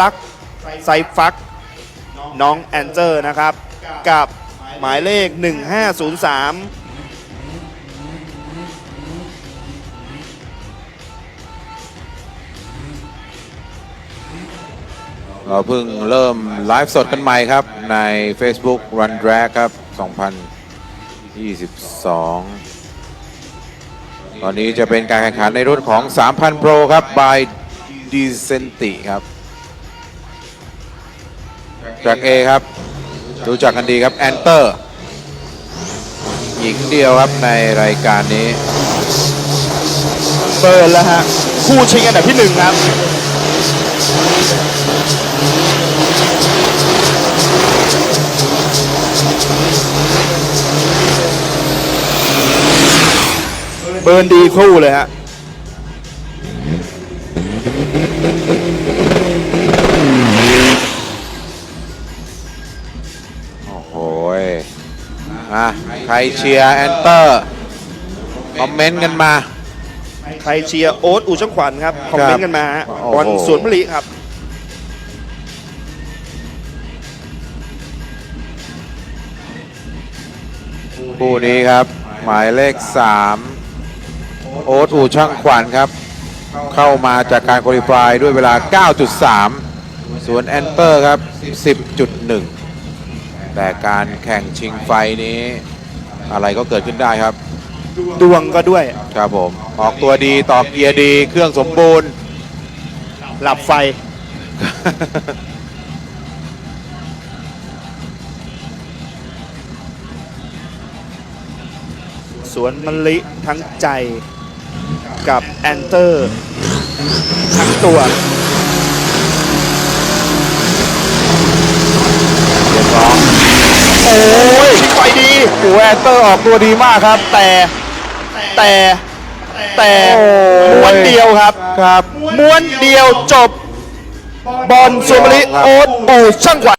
ลักไซฟัก น้องแอนเจอร์นะครับ กับหมายเลข 1503เราเพิ่งเริ่มไลฟ์สดกันใหม่ครับ ใน Facebook Run Drag ครับ 2022 ตอนนี้จะเป็นการแข่งขันในรุ่นของ 3,000 Pro ครับ by Decenti ครับ จาก A ครับ รู้จักกันดีครับ Enter หญิงเดียวครับในรายการนี้ เปิดแล้วฮะ คู่ชิงอันดับที่หนึ่งครับเบิร์นดีคู่เลยฮะ อะใครเชียร์ Enter คอมเมนต์กันมา ใครเชียร์โอ๊ตอูช่างขวัญครับ คอมเมนต์กันมาฮะโอ้โห บอลสวนมะลิครับ คู่นี้ครับ หมายเลข 3 โอ๊ตอูช่างขวัญครับ เข้ามาจากการคุริฟายด้วยเวลา 9.3 ส่วนแอนเตอร์ครับ 10.1 แต่การแข่งชิงไฟนี้ อะไรก็เกิดขึ้นได้ครับ ดวงก็ด้วย ครับผม ออกตัวดีต่อเกียร์ดี เครื่องสมบูรณ์ หลับไฟ สวนมะลิทั้งใจกับแอนเตอร์ ทั้งตัว เรียบร้อย โอ้ยชิงไฟดีโอ้แอนเตอร์ออกตัวดีมากครับ แต่แต่แต่โอ้ยม้วนเดียวครับครับม้วนเดียวจบบอลสวนมะลิโอ๊ตอูช่างขวัญ